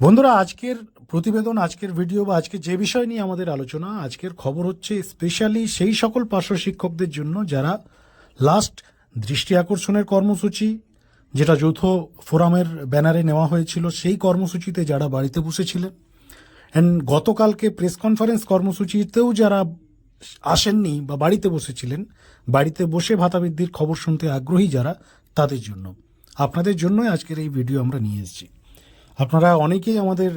বন্ধুরা, আজকের প্রতিবেদন, আজকের ভিডিও বা আজকে যে বিষয় নিয়ে আমাদের আলোচনা, আজকের খবর হচ্ছে স্পেশালি সেই সকল পার্শ্ব শিক্ষকদের জন্য যারা লাস্ট দৃষ্টি আকর্ষণের কর্মসূচি, যেটা যৌথ ফোরামের ব্যানারে নেওয়া হয়েছিল, সেই কর্মসূচিতে যারা বাড়িতে বসেছিলেন। অ্যান্ড গতকালকে প্রেস কনফারেন্স কর্মসূচিতেও যারা আসেননি বা বাড়িতে বসেছিলেন, বাড়িতে বসে ভাতাবৃদ্ধির খবর শুনতে আগ্রহী যারা, তাদের জন্য। আপনাদের জন্যই আজকের এই ভিডিও আমরা নিয়ে এসেছি। আপনারা অনেকেই আমাদের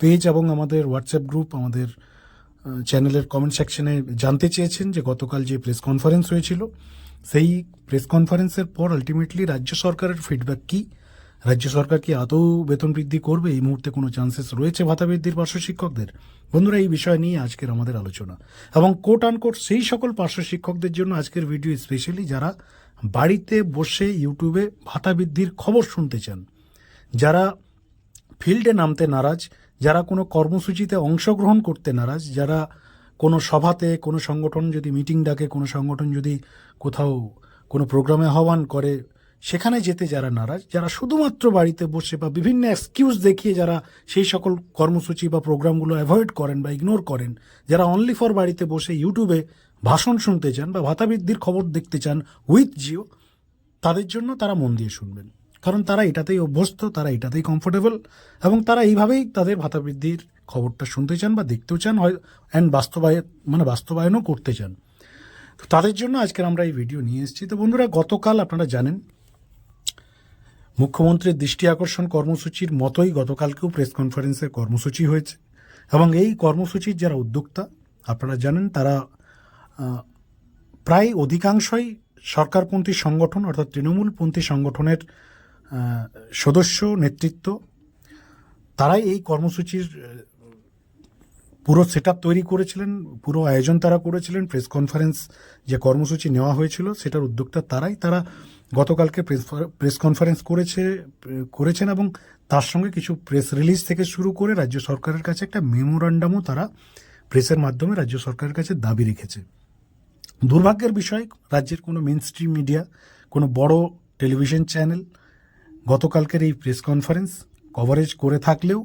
পেজ এবং আমাদের হোয়াটসঅ্যাপ গ্রুপ আমাদের চ্যানেলের কমেন্ট সেকশনে জানতে চেয়েছেন যে গতকাল যে প্রেস কনফারেন্স হয়েছিল, সেই প্রেস কনফারেন্সের পর আলটিমেটলি রাজ্য সরকারের ফিডব্যাক কি? রাজ্য সরকার কি আদৌ বেতন বৃদ্ধি করবে? এই মুহূর্তে কোনো চান্সেস রয়েছে ভাতা বৃদ্ধির পার্শ্ব শিক্ষকদের? বন্ধুরা, এই বিষয় নিয়ে আজকের আমাদের আলোচনা। এবং কোট আনকোট সেই সকল পার্শ্ব শিক্ষকদের জন্য আজকের ভিডিও স্পেশালি যারা বাড়িতে বসে ইউটিউবে ভাতা বৃদ্ধির খবর শুনতে চান, যারা ফিল্ডে নামতে নারাজ, যারা কোনো কর্মসূচিতে অংশগ্রহণ করতে নারাজ, যারা কোনো সভাতে, কোনো সংগঠন যদি মিটিং ডাকে, কোনো সংগঠন যদি কোথাও কোনো প্রোগ্রামে আহ্বান করে, সেখানে যেতে যারা নারাজ, যারা শুধুমাত্র বাড়িতে বসে বা বিভিন্ন এক্সকিউজ দেখিয়ে যারা সেই সকল কর্মসূচি বা প্রোগ্রামগুলো অ্যাভয়েড করেন বা ইগনোর করেন, যারা অনলি ফর বাড়িতে বসে ইউটিউবে ভাষণ শুনতে চান বা ভাতা বৃদ্ধির খবর দেখতে চান উইথ জিও তাদের জন্য তারা মন দিয়ে শুনবেন। কারণ তারা এটাতেই অভ্যস্ত, তারা এটাতেই কমফোর্টেবল এবং তারা এইভাবেই তাদের ভাতা বৃদ্ধির খবরটা শুনতে চান বা দেখতেও চান, হয় অ্যান্ড বাস্তবায়ন মানে বাস্তবায়নও করতে চান। তো তাদের জন্য আজকের আমরা এই ভিডিও নিয়ে এসেছি। তো বন্ধুরা, গতকাল আপনারা জানেন, মুখ্যমন্ত্রীর দৃষ্টি আকর্ষণ কর্মসূচির মতোই গতকালকেও প্রেস কনফারেন্সের কর্মসূচি হয়েছে এবং এই কর্মসূচির যারা উদ্যোক্তা, আপনারা জানেন তারা প্রায় অধিকাংশই সরকারপন্থী সংগঠন অর্থাৎ তৃণমূলপন্থী সংগঠনের সদস্য, নেতৃত্ব, তারাই এই কর্মসূচির পুরো সেট তৈরি করেছিলেন, পুরো আয়োজন তারা করেছিলেন প্রেস কনফারেন্স যে কর্মসূচি নেওয়া হয়েছিল, সেটার উদ্যোক্তা তারাই, তারা গতকালকে প্রেস প্রেস কনফারেন্স করেছে, করেছেন এবং তার সঙ্গে কিছু প্রেস রিলিজ থেকে শুরু করে রাজ্য সরকারের কাছে একটা মেমোরান্ডামও তারা প্রেসের মাধ্যমে রাজ্য সরকারের কাছে দাবি রেখেছে। দুর্ভাগ্যের বিষয়, রাজ্যের কোনো মেন স্ট্রিম মিডিয়া কোনো বড় টেলিভিশন চ্যানেল গতকালকের এই প্রেস কনফারেন্স কভারেজ করে থাকলেও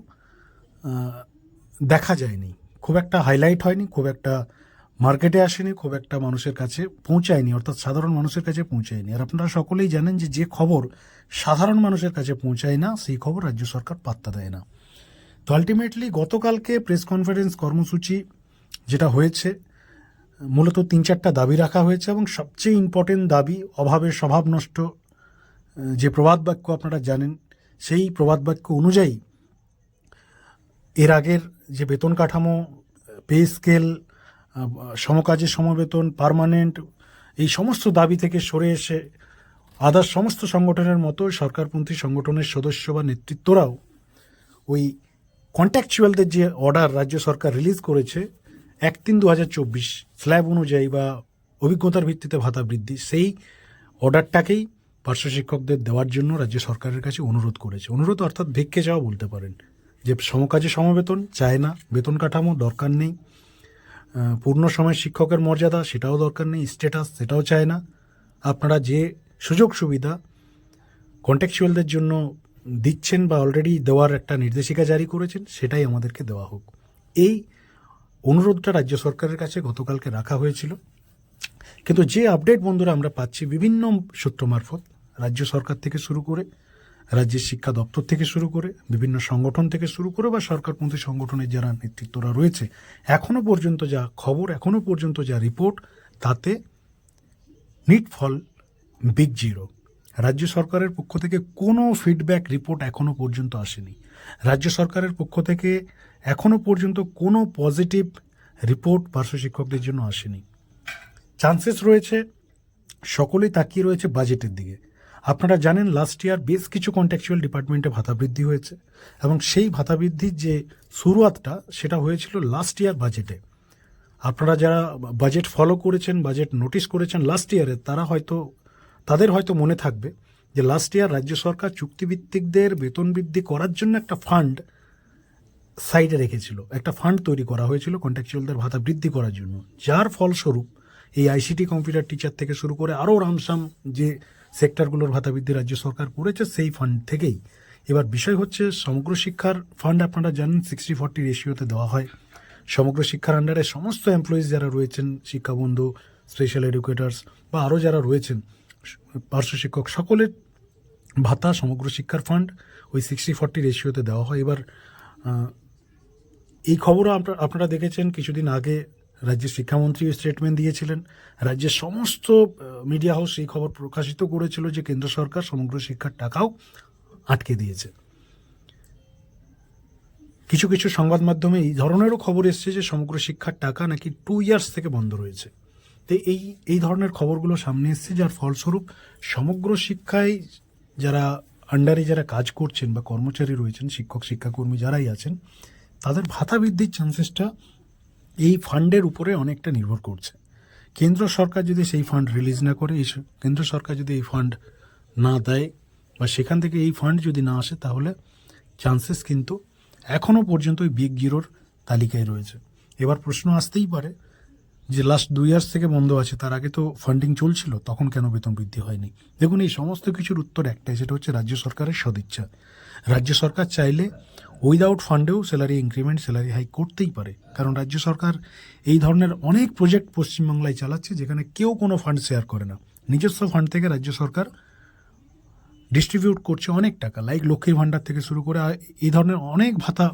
দেখা যায়নি। খুব একটা হাইলাইট হয়নি, খুব একটা মার্কেটে আসেনি, খুব একটা মানুষের কাছে পৌঁছায়নি, অর্থাৎ সাধারণ মানুষের কাছে পৌঁছায়নি। আর আপনারা সকলেই জানেন যে যে খবর সাধারণ মানুষের কাছে পৌঁছায় না, সেই খবর রাজ্য সরকার পাত্তা দেয় না। তো আলটিমেটলি গতকালকে প্রেস কনফারেন্স কর্মসূচি যেটা হয়েছে, মূলত তিন চারটা দাবি রাখা হয়েছে এবং সবচেয়ে ইম্পর্টেন্ট দাবি অভাবের স্বভাব নষ্ট যে প্রবাদ বাক্য আপনারা জানেন, সেই প্রবাদ বাক্য অনুযায়ী এর আগের যে বেতন কাঠামো, পে স্কেল সমকাজের সমবেতন, পার্মানেন্ট, এই সমস্ত দাবি থেকে সরে এসে আদার সমস্ত সংগঠনের মতো সরকারপন্থী সংগঠনের সদস্য বা নেতৃত্বরাও ওই কন্ট্যাকচুয়ালদের যে অর্ডার রাজ্য সরকার রিলিজ করেছে এক তিন দু হাজার চব্বিশ স্ল্যাব অনুযায়ী বা অভিজ্ঞতার ভিত্তিতে ভাতা বৃদ্ধি, সেই অর্ডারটাকেই পার্শ্ব শিক্ষকদের দেওয়ার জন্য রাজ্য সরকারের কাছে অনুরোধ করেছে। অনুরোধ অর্থাৎ ভিক্ষে যাওয়া বলতে পারেন। যে সমকাজে সমবেতন, চায় না, বেতন কাঠামো দরকার নেই। পূর্ণ সময় শিক্ষকের মর্যাদা, সেটাও দরকার নেই। স্ট্যাটাস, সেটাও চায় না। আপনারা যে সুযোগ সুবিধা কন্ট্যাকচুয়ালদের জন্য দিচ্ছেন বা অলরেডি দেওয়ার একটা নির্দেশিকা জারি করেছেন, সেটাই আমাদেরকে দেওয়া হোক। এই অনুরোধটা রাজ্য সরকারের কাছে গতকালকে রাখা হয়েছিল। কিন্তু যে আপডেট বন্ধুরা আমরা পাচ্ছি বিভিন্ন সূত্র মারফত রাজ্য সরকার থেকে শুরু করে, রাজ্যের শিক্ষা দপ্তর থেকে শুরু করে, বিভিন্ন সংগঠন থেকে শুরু করে বা সরকারপন্থী সংগঠনের যারা নেতৃত্বরা রয়েছে, এখনও পর্যন্ত যা খবর, এখনও পর্যন্ত যা রিপোর্ট, তাতে নিট ফল বিগ জিরো। রাজ্য সরকারের পক্ষ থেকে কোনো ফিডব্যাক রিপোর্ট এখনও পর্যন্ত আসেনি। রাজ্য সরকারের পক্ষ থেকে এখনও পর্যন্ত কোনো পজিটিভ রিপোর্ট পার্শ্ব শিক্ষকদের জন্য আসেনি। চান্সেস রয়েছে, সকলেই তাকিয়ে রয়েছে বাজেটের দিকে। আপনারা জানেন লাস্ট ইয়ার বেশ কিছু কন্ট্যাকচুয়াল ডিপার্টমেন্টে ভাতা বৃদ্ধি হয়েছে এবং সেই ভাতা বৃদ্ধির যে শুরুয়াতটা, সেটা হয়েছিল লাস্ট ইয়ার বাজেটে আপনারা যারা বাজেট ফলো করেছেন বাজেট নোটিশ করেছেন লাস্ট ইয়ারে তারা হয়তো, তাদের হয়তো মনে থাকবে যে লাস্ট ইয়ার রাজ্য সরকার চুক্তিভিত্তিকদের বেতন বৃদ্ধি করার জন্য একটা ফান্ড সাইডে রেখেছিল। একটা ফান্ড তৈরি করা হয়েছিল কন্ট্রাকচুয়ালদের ভাতা বৃদ্ধি করার জন্য। যার ফলস্বরূপ এই আইসিটি কম্পিউটার টিচার থেকে শুরু করে আরও রামসাম যে সেক্টরগুলোর ভাতা বৃদ্ধি রাজ্য সরকার করেছে সেই ফান্ড থেকেই। এবার বিষয় হচ্ছে, সমগ্র শিক্ষার ফান্ড আপনারা জানেন সিক্সটি ফর্টি রেশিওতে দেওয়া হয়। সমগ্র শিক্ষার আন্ডারে সমস্ত এমপ্লয়িজ যারা রয়েছেন, শিক্ষাবন্ধু স্পেশাল এডুকেটার্স বা আরও যারা রয়েছেন, পার্শ্ব শিক্ষক, সকলের ভাতা সমগ্র শিক্ষার ফান্ড ওই সিক্সটি ফর্টি রেশিওতে দেওয়া হয়। এবার এই খবরও আপনারা আপনারা দেখেছেন, কিছুদিন আগে রাজ্যের শিক্ষামন্ত্রী স্টেটমেন্ট দিয়েছিলেন। রাজ্যের সমস্ত মিডিয়া হাউস এই খবর প্রকাশিত করেছিল যে কেন্দ্র সরকার সমগ্র শিক্ষার টাকাও আটকে দিয়েছে। কিছু কিছু সংবাদ মাধ্যমে এই ধরনেরও খবর এসছে যে সমগ্র শিক্ষার টাকা নাকি টু ইয়ার্স থেকে বন্ধ রয়েছে। তো এই এই ধরনের খবরগুলো সামনে এসছে যার ফলস্বরূপ সমগ্র শিক্ষায় যারা আন্ডারে যারা কাজ করছেন বা কর্মচারী রয়েছেন, শিক্ষক, শিক্ষাকর্মী যারাই আছেন, তাদের ভাতা বৃদ্ধির চান্সেসটা এই ফান্ডের উপরে অনেকটা নির্ভর করছে। কেন্দ্র সরকার যদি সেই ফান্ড রিলিজ না করে, এই কেন্দ্র সরকার যদি এই ফান্ড না দেয় বা সেখান থেকে এই ফান্ড যদি না আসে, তাহলে চান্সেস কিন্তু এখনও পর্যন্ত ওই বিগ জিরোর তালিকায় রয়েছে। এবার প্রশ্ন আসতেই পারে যে লাস্ট দুই ইয়ার্স থেকে বন্ধ আছে, তার আগে তো ফান্ডিং চলছিল, তখন কেন বেতন বৃদ্ধি হয়নি? দেখুন, এই সমস্ত কিছুর উত্তর একটাই, সেটা হচ্ছে রাজ্য সরকারের সদিচ্ছা। রাজ্য সরকার চাইলে উইদাউট ফান্ডেও স্যালারি ইনক্রিমেন্ট স্যালারি হাইক করতেই পারে। কারণ রাজ্য সরকার এই ধরনের অনেক প্রজেক্ট পশ্চিমবাংলায় চালাচ্ছে যেখানে কেউ কোনো ফান্ড শেয়ার করে না। নিজস্ব ফান্ড থেকে রাজ্য সরকার ডিস্ট্রিবিউট করছে অনেক টাকা লাইক লক্ষ্মীর ভাণ্ডার থেকে শুরু করে এই ধরনের অনেক ভাতা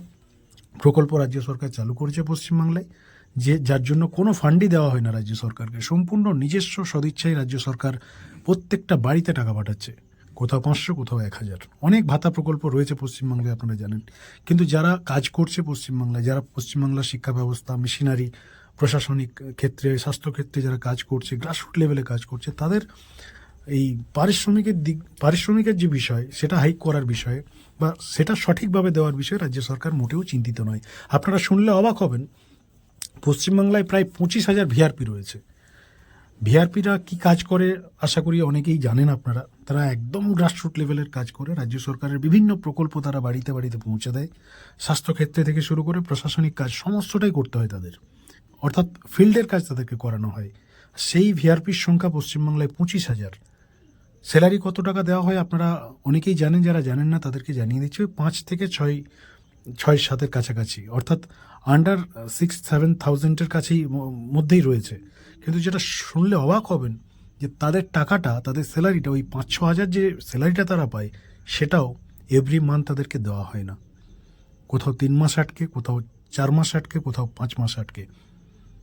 প্রকল্প রাজ্য সরকার চালু করেছে পশ্চিমবাংলায়, যে, যার জন্য কোনো ফান্ডই দেওয়া হয় না রাজ্য সরকারকে। সম্পূর্ণ নিজস্ব সদিচ্ছায় রাজ্য সরকার প্রত্যেকটা বাড়িতে টাকা পাঠাচ্ছে। কোথাও পাঁচশো, কোথাও এক হাজার। অনেক ভাতা প্রকল্প রয়েছে পশ্চিমবাংলায়, আপনারা জানেন। কিন্তু যারা কাজ করছে পশ্চিমবাংলায়, যারা পশ্চিমবাংলার শিক্ষা ব্যবস্থা, মেশিনারি, প্রশাসনিক ক্ষেত্রে, স্বাস্থ্যক্ষেত্রে যারা কাজ করছে গ্রাসরুট লেভেলে কাজ করছে, তাদের এই পারিশ্রমিকের দিক, পারিশ্রমিকের যে বিষয়, সেটা হাইক করার বিষয়ে বা সেটা সঠিকভাবে দেওয়ার বিষয়ে রাজ্য সরকার মোটেও চিন্তিত নয়। আপনারা শুনলে অবাক হবেন, পশ্চিমবাংলায় প্রায় পঁচিশ হাজার ভিআরপি রয়েছে। ভিআরপিরা কি কাজ করে, আশা করি অনেকেই জানেন আপনারা, তারা একদম গ্রাসরুট লেভেলের কাজ করে, রাজ্য সরকারের বিভিন্ন প্রকল্প তারা বাড়িতে বাড়িতে পৌঁছে দেয়, স্বাস্থ্যক্ষেত্রে থেকে শুরু করে প্রশাসনিক কাজ সমস্তটাই করতে হয় তাদের। অর্থাৎ ফিল্ডের কাজ তাদেরকে করানো হয়। সেই ভিআরপির সংখ্যা পশ্চিমবাংলায় পঁচিশ হাজার। স্যালারি কত টাকা দেওয়া হয় আপনারা অনেকেই জানেন, যারা জানেন না তাদেরকে জানিয়ে দিচ্ছি পাঁচ থেকে ছয় ছয় সাতের কাছাকাছি। অর্থাৎ আন্ডার সিক্স সেভেন থাউজেন্ডের কাছেই মধ্যেই রয়েছে। কিন্তু যেটা শুনলে অবাক হবেন যে তাদের টাকাটা, তাদের স্যালারিটা ওই পাঁচ, ছ হাজার যে স্যালারিটা তারা পায়, সেটাও এভরি মান্থ তাদেরকে দেওয়া হয় না। কোথাও তিন মাস আটকে, কোথাও চার মাস আটকে, কোথাও পাঁচ মাস আটকে।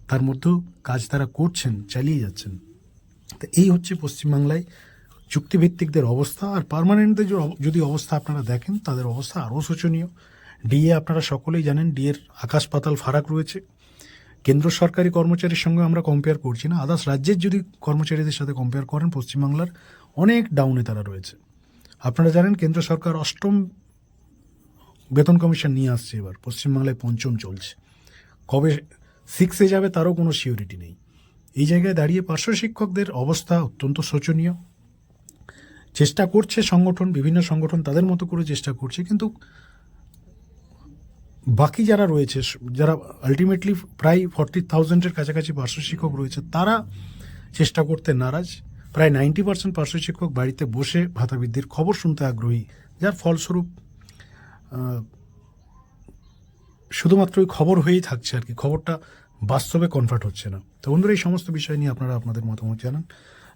তার মধ্যেও কাজ তারা করছেন, চালিয়ে যাচ্ছেন। তো এই হচ্ছে পশ্চিমবাংলায় চুক্তিভিত্তিকদের অবস্থা। আর পার্মানেন্টদের যদি অবস্থা আপনারা দেখেন, তাদের অবস্থা আরও শোচনীয়। ডিএ আপনারা সকলেই জানেন ডিএর আকাশ পাতাল ফারাক রয়েছে। কেন্দ্র সরকারি কর্মচারীর সঙ্গে আমরা কম্পেয়ার করছি না। আদার্স রাজ্যের যদি কর্মচারীদের সাথে কম্পেয়ার করেন, পশ্চিমবাংলার অনেক ডাউনে তারা রয়েছে। আপনারা জানেন, কেন্দ্র সরকার অষ্টম বেতন কমিশন নিয়ে আসছে এবার। পশ্চিমবাংলায় পঞ্চম চলছে। কবে সিক্সে যাবে তারও কোনো সিওরিটি নেই। এই জায়গায় দাঁড়িয়ে পার্শ্ব শিক্ষকদের অবস্থা অত্যন্ত শোচনীয়। চেষ্টা করছে সংগঠন, বিভিন্ন সংগঠন তাদের মতো করে চেষ্টা করছে, কিন্তু বাকি যারা রয়েছে, যারা আলটিমেটলি প্রায় ফর্টি থাউজেন্ডের কাছাকাছি পার্শ্ব শিক্ষক রয়েছে, তারা চেষ্টা করতে নারাজ। প্রায় নাইনটি পার্সেন্ট পার্শ্ব শিক্ষক বাড়িতে বসে ভাতা বৃদ্ধির খবর শুনতে আগ্রহী, যার ফলস্বরূপ শুধুমাত্র ওই খবর হয়েই থাকছে আর কি, খবরটা বাস্তবে কনভার্ট হচ্ছে না। তো বন্ধুরা, এই সমস্ত বিষয় নিয়ে আপনারা আপনাদের মতামত জানান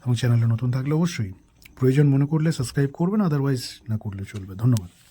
এবং চ্যানেলে নতুন থাকলে অবশ্যই প্রয়োজন মনে করলে সাবস্ক্রাইব করবেন আদারওয়াইজ না করলে চলবে। ধন্যবাদ।